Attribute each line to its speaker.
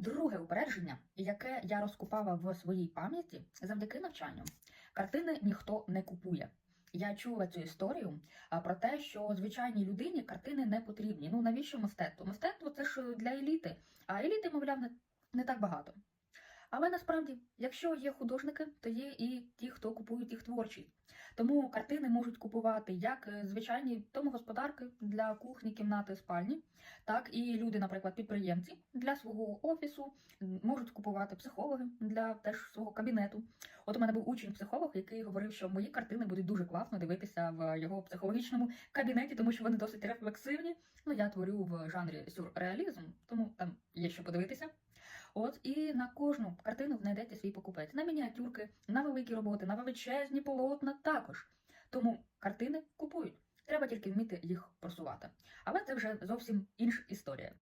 Speaker 1: Друге упередження, яке я розкупала в своїй пам'яті завдяки навчанню. Картини ніхто не купує. Я чула цю історію про те, що звичайній людині картини не потрібні. Ну навіщо мистецтво? Мистецтво це ж для еліти, а еліти, мовляв, не, так багато. Але насправді, якщо є художники, то є і ті, хто купують їх творчість. Тому картини можуть купувати як е, звичайні домогосподарки для кухні, кімнати, спальні, так і люди, наприклад, підприємці для свого офісу, можуть купувати психологи для теж свого кабінету. От у мене був учень-психолог, який говорив, що мої картини будуть дуже класно дивитися в його психологічному кабінеті, тому що вони досить рефлексивні. Ну, я творю в жанрі сюрреалізм, тому там є що подивитися. От і на кожну картину знайдете свій покупець. На мініатюрки, на великі роботи, на величезні полотна також. Тому картини купують. Треба тільки вміти їх просувати. Але це вже зовсім інша історія.